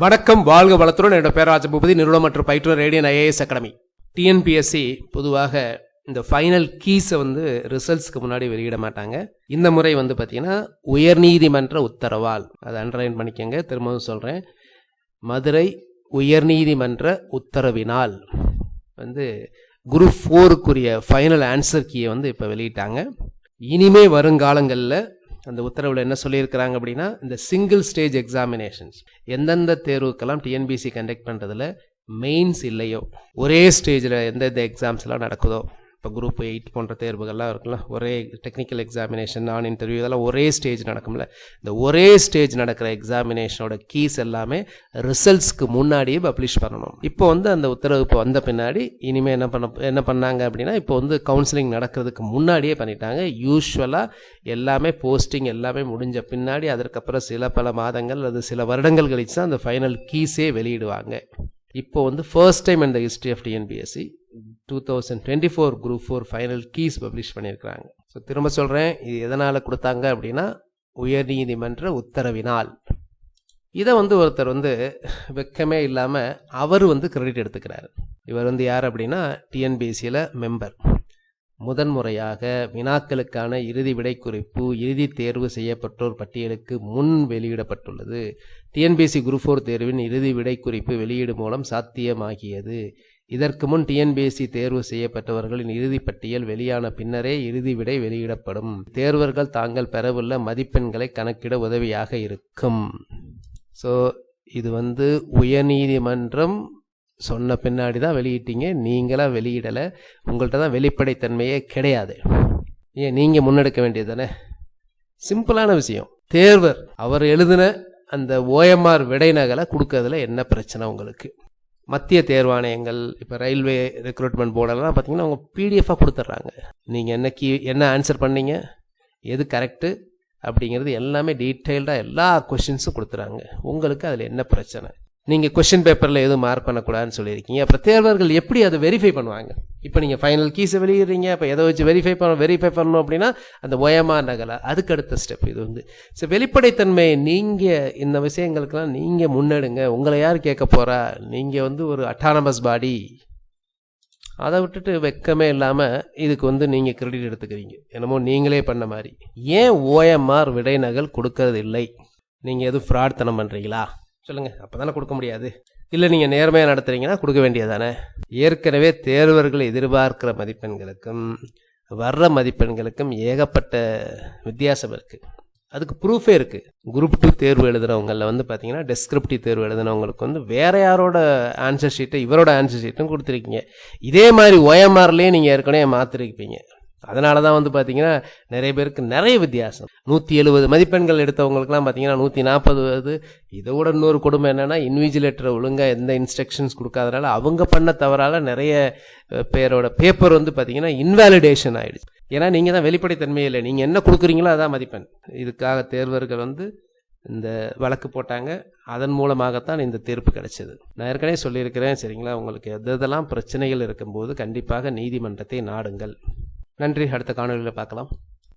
வணக்கம் வாழ்க வளத்துடன் என்னோட பேராஜ பூபதி நிறுவனம் மற்றும் பயிற்றுவர் ரேடியன் ஐஏஎஸ் அகாடமி. டிஎன்பிஎஸ்சி பொதுவாக இந்த ஃபைனல் கீஸை வந்து ரிசல்ட்ஸ்க்கு முன்னாடி வெளியிட மாட்டாங்க. இந்த முறை வந்து பார்த்தீங்கன்னா உயர்நீதிமன்ற உத்தரவால். அதை அண்டர்லைன் பண்ணிக்கங்க திரும்பவும் சொல்கிறேன் மதுரை உயர்நீதிமன்ற உத்தரவினால் வந்து குரூப் ஃபோருக்குரிய ஃபைனல் ஆன்சர் கீயை வந்து இப்போ வெளியிட்டாங்க. இனிமே வருங்காலங்களில் அந்த உத்தரவில் என்ன சொல்லியிருக்கிறாங்க அப்படின்னா இந்த சிங்கிள் ஸ்டேஜ் எக்ஸாமினேஷன்ஸ் எந்தெந்த தேர்வுக்கெல்லாம் டிஎன்பிசி கண்டக்ட் பண்ணுறதுல மெயின்ஸ் இல்லையோ ஒரே ஸ்டேஜில் எந்தெந்த எக்ஸாம்ஸ்லாம் நடக்குதோ இப்போ குரூப் எயிட் போன்ற தேர்வுகள்லாம் இருக்குல்ல ஒரே டெக்னிக்கல் எக்ஸாமினேஷன் நான் இன்டர்வியூ இதெல்லாம் ஒரே ஸ்டேஜ் நடக்கும்ல. இந்த ஒரே ஸ்டேஜ் நடக்கிற எக்ஸாமினேஷனோட கீஸ் எல்லாமே ரிசல்ட்ஸ்க்கு முன்னாடியே பப்ளிஷ் பண்ணணும். இப்போ வந்து அந்த உத்தரவு இப்போ வந்த பின்னாடி இனிமேல் என்ன பண்ண என்ன பண்ணாங்க அப்படின்னா இப்போ வந்து கவுன்சிலிங் நடக்கிறதுக்கு முன்னாடியே பண்ணிட்டாங்க. யூஸ்வலாக எல்லாமே போஸ்டிங் எல்லாமே முடிஞ்ச பின்னாடி அதற்கப்புறம் சில பல மாதங்கள் அல்லது சில வருடங்கள் கழிச்சு தான் அந்த ஃபைனல் கீஸே வெளியிடுவாங்க. இப்போ வந்து ஃபர்ஸ்ட் டைம் இந்த history of TNPSC two thousand twenty four group four final keys publish பண்ணியிருக்கிறாங்க. ஸோ திரும்ப சொல்கிறேன் இது எதனால் கொடுத்தாங்க அப்படின்னா உயர்நீதிமன்ற உத்தரவினால். இதை வந்து ஒருத்தர் வந்து வெக்கமே இல்லாமல் அவர் வந்து கிரெடிட் எடுத்துக்கிறார். இவர் வந்து யார் அப்படின்னா டிஎன்பிஎஸ்சியில் மெம்பர் முதன்முறையாக வினாக்களுக்கான இறுதி விடை குறிப்பு இறுதி தேர்வு செய்யப்பட்டோர் பட்டியலுக்கு முன் வெளியிடப்பட்டுள்ளது. டிஎன்பிஎஸ்சி குரூப் ஃபோர் தேர்வின் இறுதி விடை குறிப்பு வெளியீடு மூலம் சாத்தியமாகியது. இதற்கு முன் டிஎன்பிஎஸ்சி தேர்வு செய்யப்பட்டவர்களின் இறுதி பட்டியல் வெளியான பின்னரே இறுதி விடை வெளியிடப்படும். தேர்வர்கள் தாங்கள் பெறவுள்ள மதிப்பெண்களை கணக்கிட உதவியாக இருக்கும். ஸோ இது வந்து உயர்நீதிமன்றம் சொன்ன பின்னாடி தான் வெளியிட்டீங்க. நீங்களா வெளியிடலை. உங்கள்கிட்ட தான் வெளிப்படைத்தன்மையே கிடையாது. ஏன் நீங்கள் முன்னெடுக்க வேண்டியது தானே? சிம்பிளான விஷயம். தேர்வர் அவர் எழுதின அந்த ஓஎம்ஆர் விடைநகலை கொடுக்கறதுல என்ன பிரச்சனை உங்களுக்கு? மத்திய தேர்வாணையங்கள் இப்போ ரயில்வே ரெக்ரூட்மெண்ட் போர்டெல்லாம் பார்த்தீங்கன்னா அவங்க பிடிஎஃபாக கொடுத்துட்றாங்க நீங்கள் என்ன கீ என்ன ஆன்சர் பண்ணீங்க எது கரெக்டு அப்படிங்கிறது எல்லாமே டீட்டெயில்டாக எல்லா கொஷின்ஸும் கொடுத்துறாங்க. உங்களுக்கு அதில் என்ன பிரச்சனை? நீங்கள் கொஷின் பேப்பரில் எதுவும் மார்க் பண்ணக்கூடாதுன்னு சொல்லியிருக்கீங்க. அப்புறம் தேர்வர்கள் எப்படி அதை வெரிஃபை பண்ணுவாங்க? இப்போ நீங்கள் ஃபைனல் கீஸை வெளியிடுறீங்க அப்போ எதை வச்சு வெரிஃபை பண்ண வெரிஃபை பண்ணணும் அப்படின்னா அந்த ஒயமா நகலை அதுக்கு அடுத்த ஸ்டெப் இது வந்து. ஸோ வெளிப்படைத்தன்மை நீங்கள் இந்த விஷயங்களுக்கெல்லாம் நீங்கள் முன்னெடுங்க. உங்களை யார் கேட்க போகிறா நீங்கள் வந்து ஒரு அட்டானமஸ் பாடி அதை விட்டுட்டு வெக்கமே இல்லாமல் இதுக்கு வந்து நீங்கள் கிரெடிட் எடுத்துக்கிறீங்க. என்னமோ நீங்களே பண்ண மாதிரி. ஏன் ஓஎம்ஆர் விடைநகல் கொடுக்கறது இல்லை நீங்கள் எதுவும் ஃப்ராட் தனம் பண்ணுறீங்களா சொல்லுங்கள் அப்போ தானே கொடுக்க முடியாது. இல்லை நீங்கள் நேர்மையாக நடத்துகிறீங்கன்னா கொடுக்க வேண்டியதானே ஏற்கனவே தேர்வர்கள் எதிர்பார்க்கிற மதிப்பெண்களுக்கும் வர்ற மதிப்பெண்களுக்கும் ஏகப்பட்ட வித்தியாசம் இருக்குது அதுக்கு ப்ரூஃபே இருக்குது குரூப் டூ தேர்வு எழுதுறவங்களில் வந்து பார்த்தீங்கன்னா டெஸ்கிரிப்டிவ் தேர்வு எழுதுனவங்களுக்கு வந்து வேற யாரோட ஆன்சர் ஷீட்டை இவரோட ஆன்சர் ஷீட்டும் கொடுத்துருக்கீங்க. இதே மாதிரி ஓஎம்ஆர்லேயே நீங்கள் ஏற்கனவே மாற்றிருப்பீங்க அதனால தான் வந்து பார்த்தீங்கன்னா நிறைய பேருக்கு நிறைய வித்தியாசம். நூற்றி எழுபது மதிப்பெண்கள் எடுத்தவங்களுக்குலாம் பார்த்தீங்கன்னா நூற்றி நாற்பது இதை விட இன்னொரு கொடுமை என்னென்னா இன்விஜிலேட்டரை ஒழுங்காக எந்த இன்ஸ்ட்ரக்ஷன்ஸ் கொடுக்காதனால அவங்க பண்ண தவறால் நிறைய பேரோட பேப்பர் வந்து பார்த்தீங்கன்னா இன்வாலிடேஷன் ஆகிடுச்சு ஏன்னா நீங்கள் தான் வெளிப்படைத்தன்மையே இல்லை. நீங்கள் என்ன கொடுக்குறீங்களோ அதான் மதிப்பெண். இதுக்காக தேர்வர்கள் வந்து இந்த வழக்கு போட்டாங்க. அதன் மூலமாகத்தான் இந்த தீர்ப்பு கிடைச்சது. நான் ஏற்கனவே சொல்லியிருக்கிறேன் சரிங்களா? உங்களுக்கு எது எதெல்லாம் பிரச்சனைகள் இருக்கும்போது கண்டிப்பாக நீதிமன்றத்தை நாடுங்கள். நன்றி. அடுத்த காணொலியில் பார்க்கலாம்.